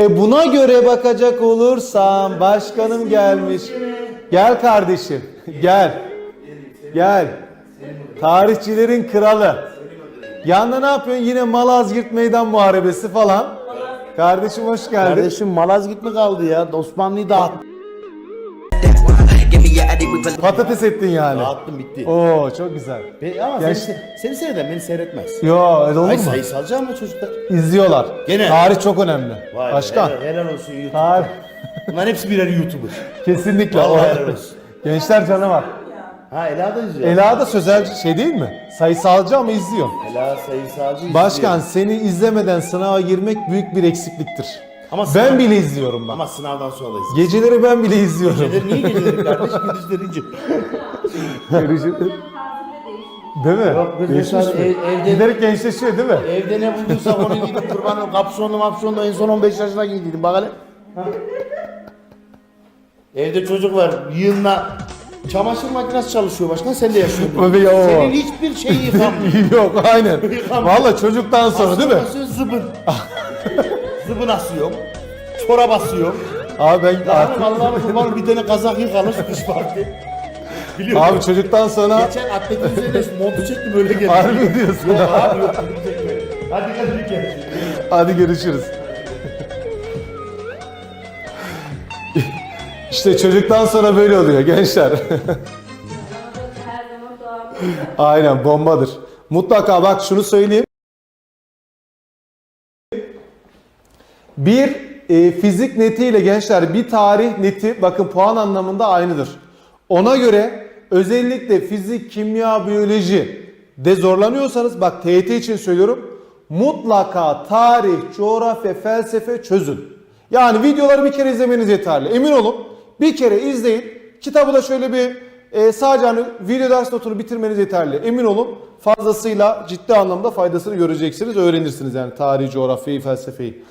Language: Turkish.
E buna göre bakacak olursam başkanım gelmiş. Gel kardeşim. Gel. Gel. Tarihçilerin kralı. Yanında ne yapıyorsun? Yine Malazgirt Meydan Muharebesi falan. Kardeşim hoş geldin. Kardeşim Malazgirt mi kaldı ya? Osmanlı'yı dağıt. Patates ettin yani. Dağıttım bitti. Oo çok güzel. Be- ama Ya seni, işte- seni seyreden beni seyretmez. Yo öyle olur Ay mu? sayısalcı ama çocuklar. İzliyorlar. Gene. Tarih çok önemli. Vay be, Başkan. Helal, helal olsun YouTube. Tarih. Bunların hepsi birer YouTuber. Kesinlikle. Vallahi helal olsun. Gençler canavar. Ha Ela da izliyor. Ela da sözel şey değil mi? Sayısalcı ama izliyor. Ela sayısalcı izliyor. Başkan seni izlemeden sınava girmek büyük bir eksikliktir. Ama ben sınav- bile izliyorum bak. Ama sınavdan sonra da izliyor. Geceleri ben bile izliyorum. Geceleri niye geceleri kardeş gündüzleri ince. Değil mi? Yok, biz Değişmiş mesela mi? ev- evde- Giderek gençleşiyor değil mi? Evde ne bulduysak onu gidip kurbanım kapsiyonlu mapsiyonlu en son 15 yaşına giydiydim bak hele. Evde çocuk var yığınla çamaşır makinesi çalışıyor başkan sen de yaşıyorsun. Ya o. Senin hiçbir şeyi yıkanmıyor. Yok aynen. Valla çocuktan sonra değil mi? Basıyor, Zıbın. Zıbın asıyorum. Çorap asıyorum. Abi ben artık... Allah'ım kurban bir tane kazak yıkamış kış vakti. Biliyor musun? Abi çocuktan sonra... Geçen atletin üzerine montu çektim öyle geldi. Harbi diyorsun Yok abi yok. Hadi hadi gel. Hadi görüşürüz. işte çocuktan sonra böyle oluyor gençler. Aynen bombadır. Mutlaka bak şunu söyleyeyim. Bir e, fizik netiyle gençler bir tarih neti bakın puan anlamında aynıdır. Ona göre özellikle fizik, kimya, biyoloji de zorlanıyorsanız bak TYT için söylüyorum. Mutlaka tarih, coğrafya, felsefe çözün. Yani videoları bir kere izlemeniz yeterli. Emin olun bir kere izleyin. Kitabı da şöyle bir e, sadece hani video ders notunu bitirmeniz yeterli. Emin olun fazlasıyla ciddi anlamda faydasını göreceksiniz, öğrenirsiniz yani tarihi, coğrafyayı, felsefeyi.